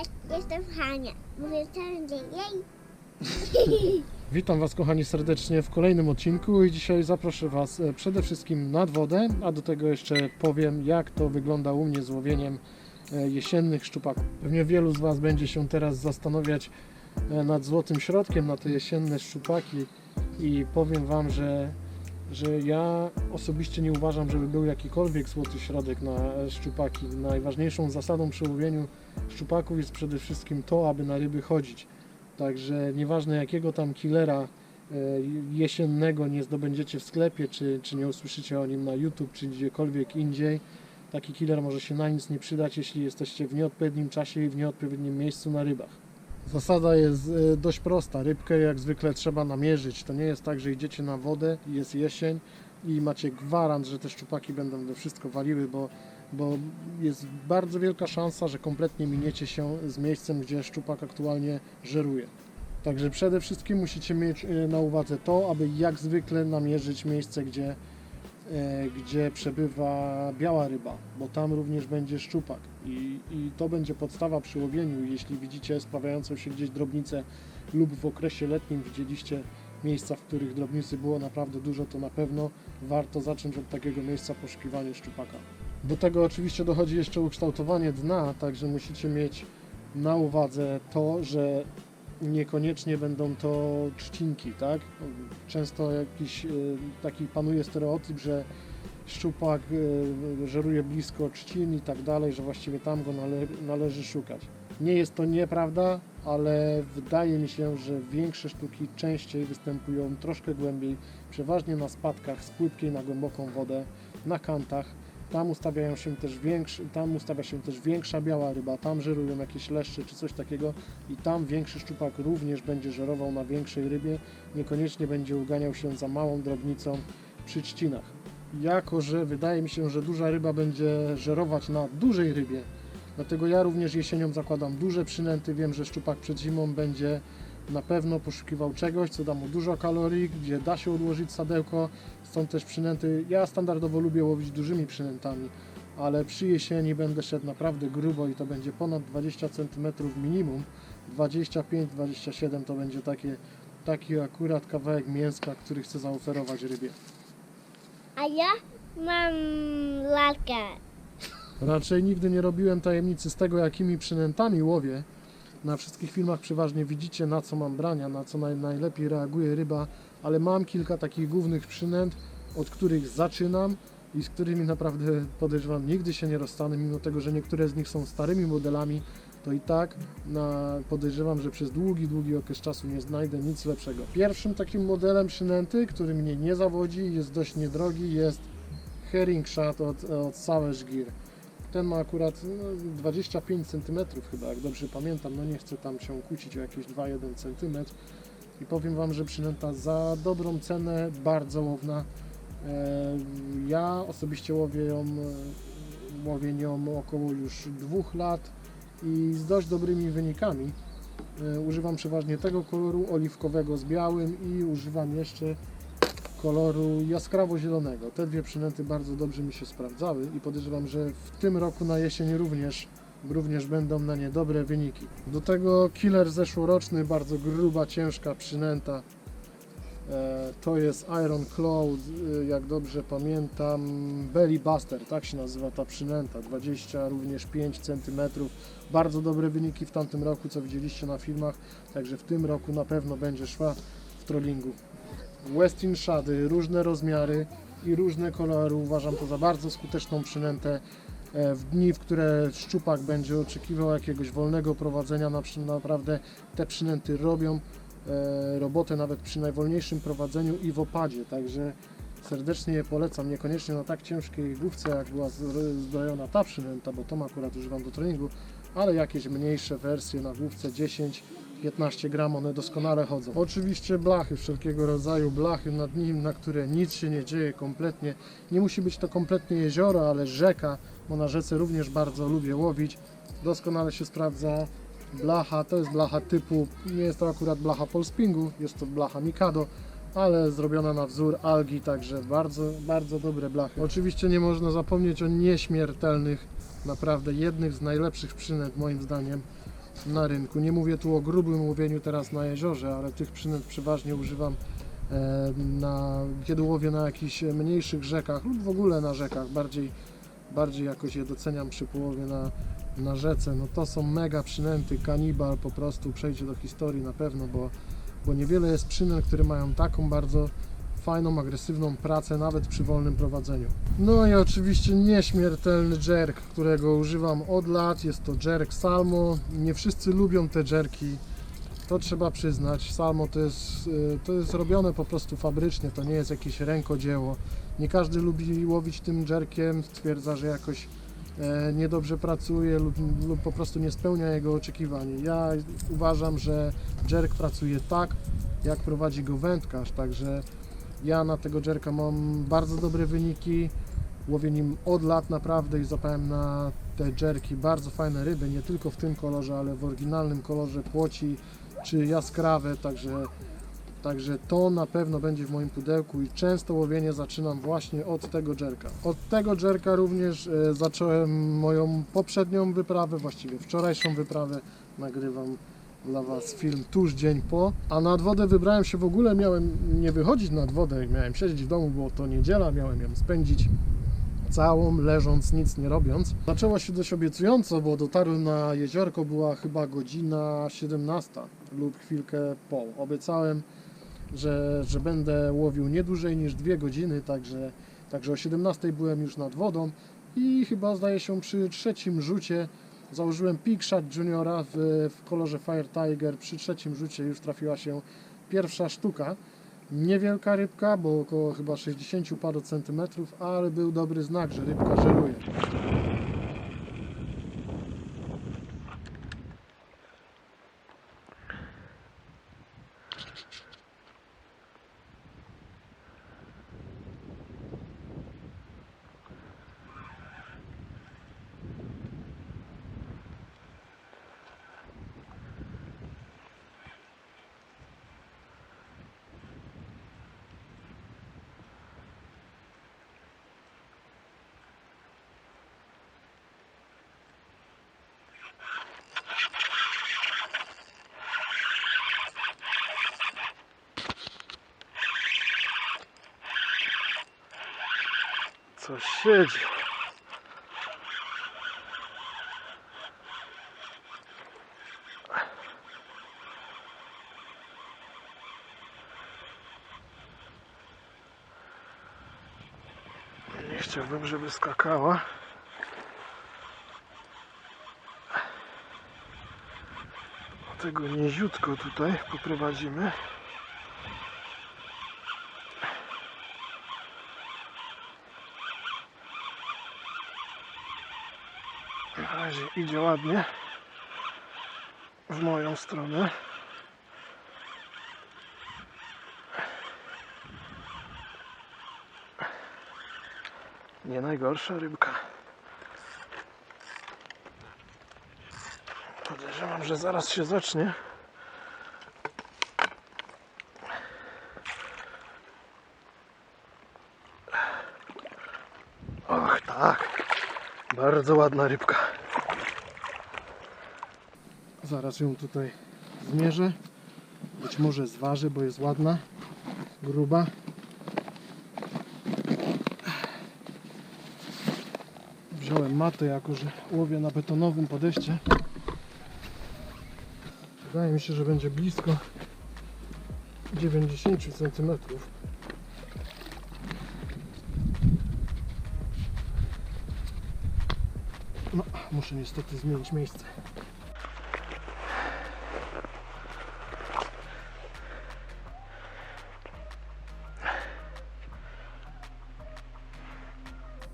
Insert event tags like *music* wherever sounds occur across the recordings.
Cześć, jestem Hania. Mówię wszędzie jej. *laughs* Witam Was kochani serdecznie w kolejnym odcinku i dzisiaj zaproszę Was e, przede wszystkim nad wodę, a do tego jeszcze powiem jak to wygląda u mnie z łowieniem e, jesiennych szczupaków. Pewnie wielu z Was będzie się teraz zastanawiać e, nad złotym środkiem na te jesienne szczupaki i powiem Wam, że, że ja osobiście nie uważam, żeby był jakikolwiek złoty środek na szczupaki. Najważniejszą zasadą przy łowieniu szczupaków jest przede wszystkim to, aby na ryby chodzić. Także nieważne jakiego tam killera e, jesiennego nie zdobędziecie w sklepie, czy, czy nie usłyszycie o nim na YouTube, czy gdziekolwiek indziej, taki killer może się na nic nie przydać, jeśli jesteście w nieodpowiednim czasie i w nieodpowiednim miejscu na rybach. Zasada jest e, dość prosta. Rybkę jak zwykle trzeba namierzyć. To nie jest tak, że idziecie na wodę jest jesień i macie gwarant, że te szczupaki będą we wszystko waliły, bo, bo jest bardzo wielka szansa, że kompletnie miniecie się z miejscem, gdzie szczupak aktualnie żeruje. Także przede wszystkim musicie mieć e, na uwadze to, aby jak zwykle namierzyć miejsce, gdzie, gdzie przebywa biała ryba, bo tam również będzie szczupak i, i to będzie podstawa przy łowieniu. Jeśli widzicie sprawiającą się gdzieś drobnicę lub w okresie letnim widzieliście miejsca, w których drobnicy było naprawdę dużo, to na pewno warto zacząć od takiego miejsca poszukiwania szczupaka. Do tego oczywiście dochodzi jeszcze ukształtowanie dna, także musicie mieć na uwadze to, że niekoniecznie będą to trzcinki, tak? Często jakiś y, taki panuje stereotyp, że szczupak y, żeruje blisko trzcin i tak dalej, że właściwie tam go nale, należy szukać. Nie jest to nieprawda, ale wydaje mi się, że większe sztuki częściej występują troszkę głębiej, przeważnie na spadkach z płytkiej na głęboką wodę, na kantach. Tam ustawiają się też większy, tam ustawia się też większa biała ryba, tam żerują jakieś leszcze czy coś takiego i tam większy szczupak również będzie żerował na większej rybie, niekoniecznie będzie uganiał się za małą drobnicą przy trzcinach. Jako, że wydaje mi się, że duża ryba będzie żerować na dużej rybie, dlatego ja również jesienią zakładam duże przynęty, wiem, że szczupak przed zimą będzie na pewno poszukiwał czegoś, co da mu dużo kalorii, gdzie da się odłożyć sadełko, Stąd też przynęty. Ja standardowo lubię łowić dużymi przynętami, ale przy jesieni będę szedł naprawdę grubo i to będzie ponad 20 cm minimum. 25-27 to będzie takie, taki akurat kawałek mięska, który chcę zaoferować rybie. A ja mam lalkę. Raczej nigdy nie robiłem tajemnicy z tego, jakimi przynętami łowię. Na wszystkich filmach przeważnie widzicie, na co mam brania, na co naj, najlepiej reaguje ryba, ale mam kilka takich głównych przynęt, od których zaczynam i z którymi naprawdę podejrzewam nigdy się nie rozstanę, mimo tego, że niektóre z nich są starymi modelami, to i tak na, podejrzewam, że przez długi, długi okres czasu nie znajdę nic lepszego. Pierwszym takim modelem przynęty, który mnie nie zawodzi jest dość niedrogi, jest Herring Shot od, od Savage Gear. Ten ma akurat no, 25 cm chyba, jak dobrze pamiętam, no nie chcę tam się kłócić o jakieś 2-1 cm i powiem Wam, że przynęta za dobrą cenę, bardzo łowna. E, Ja osobiście łowię ją, e, łowię nią około już dwóch lat i z dość dobrymi wynikami. E, Używam przeważnie tego koloru oliwkowego z białym i używam jeszcze koloru jaskrawo-zielonego. Te dwie przynęty bardzo dobrze mi się sprawdzały i podejrzewam, że w tym roku na jesień również, również będą na nie dobre wyniki. Do tego killer zeszłoroczny, bardzo gruba, ciężka przynęta. E, To jest Iron Claw, e, jak dobrze pamiętam, Belly Buster, tak się nazywa ta przynęta, 20 również 5 cm. Bardzo dobre wyniki w tamtym roku, co widzieliście na filmach, także w tym roku na pewno będzie szła w trollingu. Westin Shady, różne rozmiary i różne kolory. Uważam to za bardzo skuteczną przynętę e, w dni, w które szczupak będzie oczekiwał jakiegoś wolnego prowadzenia. Naprawdę te przynęty robią e, robotę nawet przy najwolniejszym prowadzeniu i w opadzie. Także serdecznie je polecam. Niekoniecznie na tak ciężkiej główce, jak była zbrojona ta przynęta, bo tą akurat używam do treningu, ale jakieś mniejsze wersje na główce 10 15 gram, one doskonale chodzą. Oczywiście blachy, wszelkiego rodzaju blachy nad nim, na które nic się nie dzieje kompletnie. Nie musi być to kompletnie jezioro, ale rzeka, bo na rzece również bardzo lubię łowić. Doskonale się sprawdza blacha, to jest blacha typu, nie jest to akurat blacha Polspingu, jest to blacha Mikado, ale zrobiona na wzór algi, także bardzo, bardzo dobre blachy. Oczywiście nie można zapomnieć o nieśmiertelnych, naprawdę jednych z najlepszych przynęt moim zdaniem. Na rynku. Nie mówię tu o grubym łowieniu teraz na jeziorze, ale tych przynęt przeważnie używam na, kiedy łowię na jakichś mniejszych rzekach lub w ogóle na rzekach. Bardziej, bardziej jakoś je doceniam przy połowie na, na rzece. No to są mega przynęty, kanibal po prostu przejdzie do historii na pewno, bo, bo niewiele jest przynęt, które mają taką bardzo fajną, agresywną pracę nawet przy wolnym prowadzeniu. No i oczywiście nieśmiertelny jerk, którego używam od lat. Jest to jerk Salmo. Nie wszyscy lubią te jerki. To trzeba przyznać. Salmo to jest, y, to jest robione po prostu fabrycznie, to nie jest jakieś rękodzieło. Nie każdy lubi łowić tym jerkiem, stwierdza, że jakoś e, niedobrze pracuje lub, lub po prostu nie spełnia jego oczekiwań. Ja uważam, że jerk pracuje tak, jak prowadzi go wędkarz, także ja na tego jerka mam bardzo dobre wyniki. Łowię nim od lat naprawdę i zapałem na te jerki bardzo fajne ryby, nie tylko w tym kolorze, ale w oryginalnym kolorze płoci czy jaskrawe, także, także to na pewno będzie w moim pudełku i często łowienie zaczynam właśnie od tego jerka. Od tego jerka również e, zacząłem moją poprzednią wyprawę, właściwie wczorajszą wyprawę. Nagrywam dla Was film tuż dzień po. A nad wodę wybrałem się w ogóle, miałem nie wychodzić nad wodę, miałem siedzieć w domu, bo to niedziela, miałem ją spędzić całą, leżąc, nic nie robiąc. Zaczęło się dość obiecująco, bo dotarłem na jeziorko, była chyba godzina 17 lub chwilkę po. Obiecałem, że, że będę łowił nie dłużej niż dwie godziny, także, także o 17 byłem już nad wodą i chyba zdaje się przy trzecim rzucie założyłem Peak Shot Juniora w, w kolorze Fire Tiger. Przy trzecim rzucie już trafiła się pierwsza sztuka. Niewielka rybka, bo około chyba 60 paru centymetrów, ale był dobry znak, że rybka żeruje. Coś siedzi. Nie chciałbym, żeby skakała. Tego niziutko tutaj poprowadzimy. Razie idzie ładnie w moją stronę. Nie najgorsza rybka. Podejrzewam, że zaraz się zacznie. Tak. Bardzo ładna rybka. Zaraz ją tutaj zmierzę. Być może zważy, bo jest ładna, gruba. Wziąłem matę, jako że łowię na betonowym podejście. Wydaje mi się, że będzie blisko 90 cm. No, muszę niestety zmienić miejsce.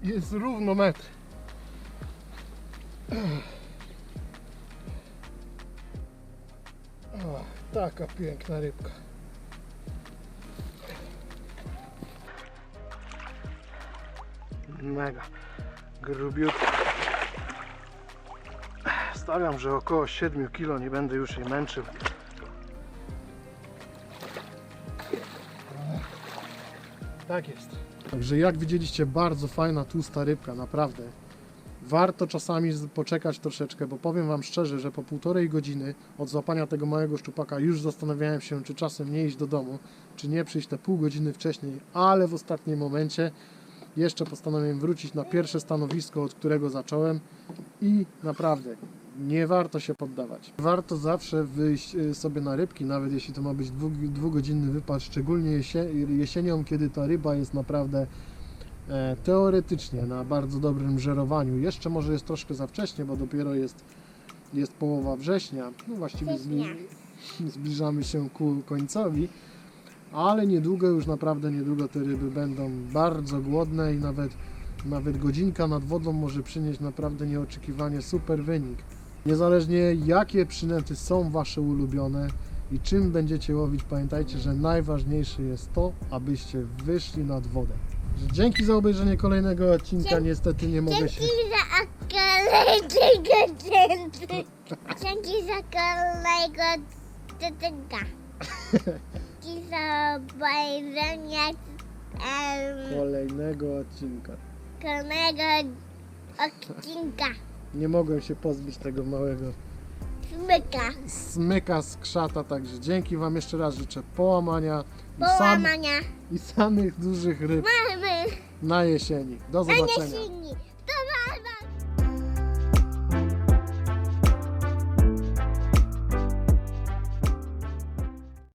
Jest równo metr. O, taka piękna rybka. Mega grubiutka. Stawiam, że około 7 kg nie będę już jej męczył. Tak jest. Także jak widzieliście, bardzo fajna, tłusta rybka, naprawdę. Warto czasami poczekać troszeczkę, bo powiem Wam szczerze, że po półtorej godziny od złapania tego małego szczupaka już zastanawiałem się, czy czasem nie iść do domu, czy nie przyjść te pół godziny wcześniej, ale w ostatnim momencie jeszcze postanowiłem wrócić na pierwsze stanowisko, od którego zacząłem i naprawdę nie warto się poddawać. Warto zawsze wyjść y, sobie na rybki, nawet jeśli to ma być dwu, dwugodzinny wypad, szczególnie jesie, jesienią, kiedy ta ryba jest naprawdę e, teoretycznie na bardzo dobrym żerowaniu. Jeszcze może jest troszkę za wcześnie, bo dopiero jest, jest połowa września. No właściwie zbli, *laughs* zbliżamy się ku końcowi, ale niedługo, już naprawdę niedługo te ryby będą bardzo głodne i nawet, nawet godzinka nad wodą może przynieść naprawdę nieoczekiwanie super wynik. Niezależnie jakie przynęty są Wasze ulubione i czym będziecie łowić, pamiętajcie, że najważniejsze jest to, abyście wyszli nad wodę. Dzięki za obejrzenie kolejnego odcinka. Dzięki- Niestety nie mogę się. Dzięki za kolejnego dęty. Dzięki za kolejnego dętka. Dzięki za obejrzenie em, Kolejnego odcinka. kolejnego odcinka. Nie mogłem się pozbyć tego małego Smyka. smyka z krzata, także dzięki Wam jeszcze raz życzę połamania i, sam, Połamania. i samych dużych ryb Mamy na jesieni. Do zobaczenia. jesieni.